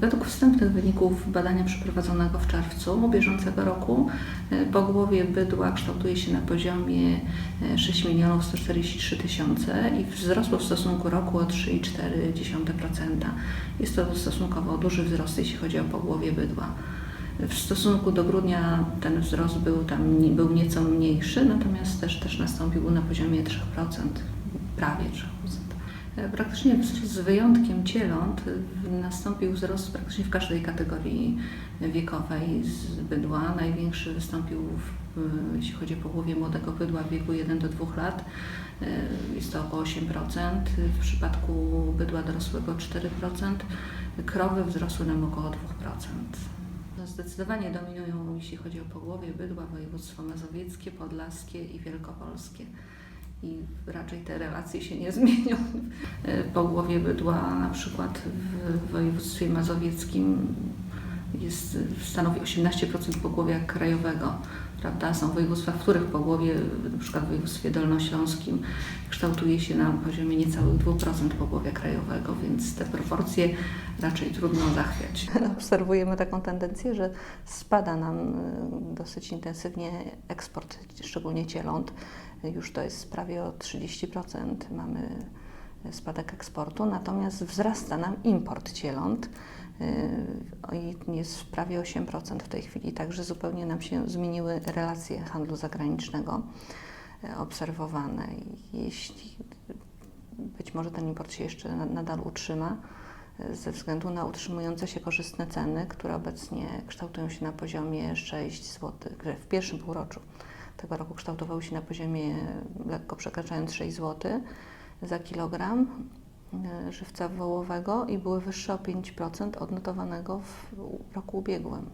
Według wstępnych wyników badania przeprowadzonego w czerwcu bieżącego roku e, pogłowie bydła kształtuje się na poziomie e, 6 milionów 143 tysiące i wzrosło w stosunku roku o 3,4%. Jest to stosunkowo duży wzrost, jeśli chodzi o pogłowie bydła. W stosunku do grudnia ten wzrost był tam był nieco mniejszy, natomiast też, też nastąpił na poziomie 3%, prawie 3%. E, Praktycznie z wyjątkiem cieląt y, nastąpił wzrost praktycznie w każdej kategorii wiekowej z bydła. Największy wystąpił, w, y, jeśli chodzi o połowie młodego bydła w wieku 1 do 2 lat. Jest to około 8%. W przypadku bydła dorosłego 4%. Krowy wzrosły nam około 2%. No, Zdecydowanie dominują, jeśli chodzi o pogłowie bydła, województwo mazowieckie, podlaskie i wielkopolskie. I raczej te relacje się nie zmienią. E, Pogłowie bydła na przykład w województwie mazowieckim jest, stanowi 18% pogłowia krajowego. Prawda? Są województwa, w których pogłowie, na przykład w województwie dolnośląskim, kształtuje się na poziomie niecałych 2% pogłowia krajowego, więc te proporcje raczej trudno zachwiać. Obserwujemy taką tendencję, że spada nam y, dosyć intensywnie eksport, szczególnie cieląt. Już to jest prawie o 30% mamy spadek eksportu, natomiast wzrasta nam import cieląt y, i jest prawie 8% w tej chwili, także zupełnie nam się zmieniły relacje handlu zagranicznego y, obserwowane. Jeśli być może ten import się jeszcze na- nadal utrzyma, y, ze względu na utrzymujące się korzystne ceny, które obecnie kształtują się na poziomie 6 zł, w pierwszym półroczu tego roku kształtowały się na poziomie lekko przekraczając 6 zł za kilogram żywca wołowego i były wyższe o 5% od notowanego w roku ubiegłym.